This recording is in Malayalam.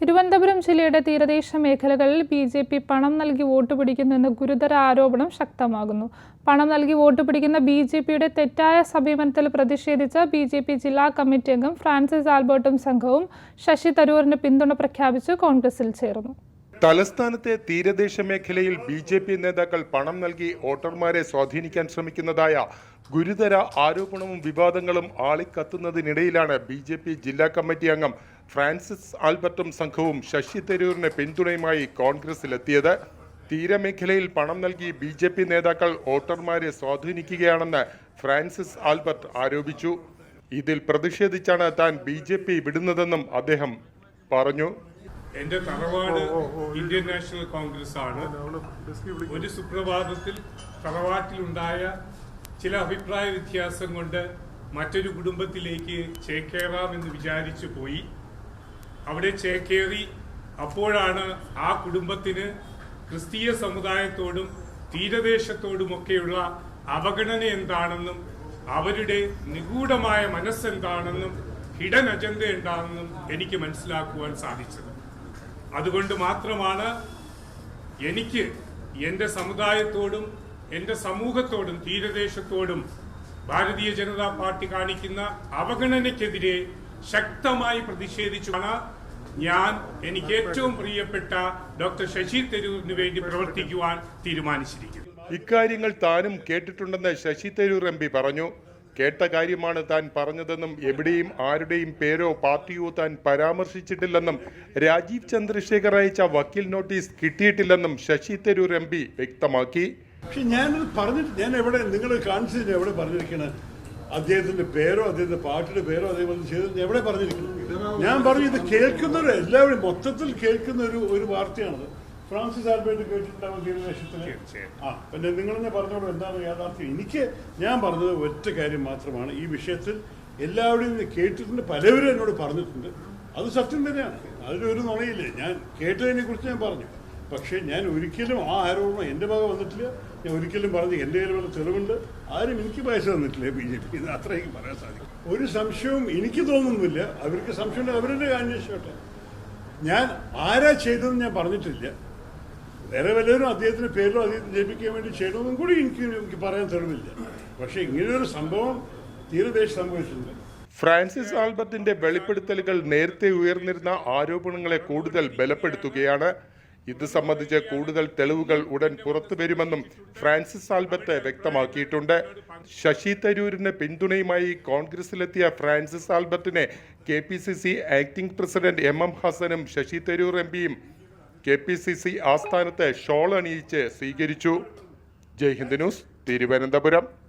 തിരുവനന്തപുരം ജില്ലയുടെ തീരദേശ മേഖലകളിൽ ബി ജെ പി പണം നൽകി വോട്ട് പിടിക്കുന്നുവെന്ന ഗുരുതര ആരോപണം ശക്തമാകുന്നു. പണം നൽകി വോട്ട് പിടിക്കുന്ന ബി ജെ പിയുടെ തെറ്റായ സമീപനത്തിൽ പ്രതിഷേധിച്ച ബി ജെ പി ജില്ലാ കമ്മിറ്റി അംഗം ഫ്രാൻസിസ് ആൽബർട്ടും സംഘവും ശശി തരൂരിന് പിന്തുണ പ്രഖ്യാപിച്ച് കോൺഗ്രസിൽ ചേർന്നു. തലസ്ഥാനത്തെ തീരദേശ മേഖലയിൽ ബി ജെ പി നേതാക്കൾ പണം നൽകി വോട്ടർമാരെ സ്വാധീനിക്കാൻ ശ്രമിക്കുന്നതായ ഗുരുതര ആരോപണവും വിവാദങ്ങളും ആളിക്കത്തുന്നതിനിടയിലാണ് ബി ജെ പി ജില്ലാ കമ്മിറ്റി അംഗം ഫ്രാൻസിസ് ആൽബർട്ടും സംഘവും ശശി തരൂരിന് പിന്തുണയുമായി കോൺഗ്രസിലെത്തിയത്. തീരമേഖലയിൽ പണം നൽകി ബി ജെ പി നേതാക്കൾ വോട്ടർമാരെ സ്വാധീനിക്കുകയാണെന്ന് ഫ്രാൻസിസ് ആൽബർട്ട് ആരോപിച്ചു. ഇതിൽ പ്രതിഷേധിച്ചാണ് താൻ ബി ജെ പി വിടുന്നതെന്നും അദ്ദേഹം പറഞ്ഞു. എന്റെ തറവാട് ഇന്ത്യൻ നാഷണൽ കോൺഗ്രസ് ആണ് ഒരു സുപ്രഭാതത്തിൽ തറവാട്ടിലുണ്ടായ ചില അഭിപ്രായ വ്യത്യാസം കൊണ്ട് മറ്റൊരു കുടുംബത്തിലേക്ക് ചേക്കേറാമെന്ന് വിചാരിച്ചു പോയി. അവിടെ ചേക്കേറി അപ്പോഴാണ് ആ കുടുംബത്തിന് ക്രിസ്തീയ സമുദായത്തോടും തീരദേശത്തോടുമൊക്കെയുള്ള അവഗണന എന്താണെന്നും അവരുടെ നിഗൂഢമായ മനസ്സെന്താണെന്നും ഹിഡൻ അജണ്ട എന്താണെന്നും എനിക്ക് മനസ്സിലാക്കുവാൻ സാധിച്ചത്. അതുകൊണ്ട് മാത്രമാണ് എനിക്ക് എന്റെ സമുദായത്തോടും എന്റെ സമൂഹത്തോടും തീരദേശത്തോടും ഭാരതീയ ജനതാ പാർട്ടി കാണിക്കുന്ന അവഗണനയ്ക്കെതിരെ ശക്തമായി പ്രതിഷേധിച്ചാണ് ഞാൻ എനിക്ക് ഏറ്റവും പ്രിയപ്പെട്ട ഡോക്ടർ ശശി തരൂരിന് വേണ്ടി പ്രവർത്തിക്കുവാൻ തീരുമാനിച്ചിരിക്കുന്നു. ഇക്കാര്യങ്ങൾ താനും കേട്ടിട്ടുണ്ടെന്ന് ശശി തരൂർ എം പി പറഞ്ഞു. കേട്ട കാര്യമാണ് താൻ പറഞ്ഞതെന്നും എവിടെയും ആരുടെയും പേരോ പാർട്ടിയോ താൻ പരാമർശിച്ചിട്ടില്ലെന്നും രാജീവ് ചന്ദ്രശേഖർ അയച്ച വക്കീൽ നോട്ടീസ് കിട്ടിയിട്ടില്ലെന്നും ശശി തരൂർ എം പി വ്യക്തമാക്കി. പക്ഷെ ഞാനത് പറഞ്ഞിട്ട് ഞാൻ എവിടെ നിങ്ങൾ കാണിച്ചത് എവിടെ പറഞ്ഞിരിക്കണത് അദ്ദേഹത്തിന്റെ പേരോ അദ്ദേഹത്തിന്റെ പാട്ടിന്റെ പേരോ അതേപോലെ ചെയ്തത് എവിടെ പറഞ്ഞിരിക്കുന്നു? ഞാൻ പറഞ്ഞു ഇത് കേൾക്കുന്നവർ എല്ലാവരും മൊത്തത്തിൽ കേൾക്കുന്ന ഒരു ഒരു വാർത്തയാണത്. ഫ്രാൻസിസ് ആൽബർട്ട് കേട്ടിട്ടുണ്ടാവും തീരദേശത്തിന്. ആ പിന്നെ നിങ്ങൾ തന്നെ പറഞ്ഞോളൂ എന്താണ് യാഥാർത്ഥ്യം. എനിക്ക് ഞാൻ പറഞ്ഞത് ഒറ്റ കാര്യം മാത്രമാണ്. ഈ വിഷയത്തിൽ എല്ലാവരും കേട്ടിട്ടുണ്ട് പലവരും എന്നോട് പറഞ്ഞിട്ടുണ്ട്. അത് സത്യം തന്നെയാണ്. അതിലൊരു നുണയില്ലേ? ഞാൻ കേട്ടതിനെ കുറിച്ച് ഞാൻ പറഞ്ഞു. പക്ഷേ ഞാൻ ഒരിക്കലും ആ ആരോപണം എന്റെ ഭാഗം വന്നിട്ടില്ല. ഞാൻ ഒരിക്കലും പറഞ്ഞു എന്റെ കയ്യിൽ വല്ല തെളിവുണ്ട്. ആരും എനിക്ക് പൈസ തന്നിട്ടില്ല ബി ജെ പി അത്ര എനിക്ക് പറയാൻ സാധിക്കും. ഒരു സംശയവും എനിക്ക് തോന്നുന്നില്ല. അവർക്ക് സംശയമുണ്ട് അവരുടെ അന്വേഷിച്ചോട്ടെ. ഞാൻ ആരാ ചെയ്തതെന്ന് ഞാൻ പറഞ്ഞിട്ടില്ല. വേറെ വല്ലവരും അദ്ദേഹത്തിന്റെ പേരിലോ അദ്ദേഹത്തിന് ജയിപ്പിക്കാൻ വേണ്ടി ചെയ്യണമെന്നും കൂടി എനിക്ക് എനിക്ക് പറയാൻ തെളിവില്ല. പക്ഷേ ഇങ്ങനെയൊരു സംഭവം തീരദേശം സംഭവിച്ചിട്ടുണ്ട്. ഫ്രാൻസിസ് ആൽബർട്ടിന്റെ വെളിപ്പെടുത്തലുകൾ നേരത്തെ ഉയർന്നിരുന്ന ആരോപണങ്ങളെ കൂടുതൽ ബലപ്പെടുത്തുകയാണ് ഇത് സംബന്ധിച്ച് കൂടുതൽ തെളിവുകൾ ഉടൻ പുറത്തു വരുമെന്നും ഫ്രാൻസിസ് ആൽബത്ത് വ്യക്തമാക്കിയിട്ടുണ്ട്. ശശി തരൂരിന് പിന്തുണയുമായി കോൺഗ്രസിലെത്തിയ Francis ആൽബത്തിനെ K P C C acting president M M ഹസനും Shashi Tharoor M പിയും കെ പി സി സി ആസ്ഥാനത്ത് ഷോൾ അണിയിച്ച് സ്വീകരിച്ചു. ജയ്ഹിന്ദ് ന്യൂസ് തിരുവനന്തപുരം.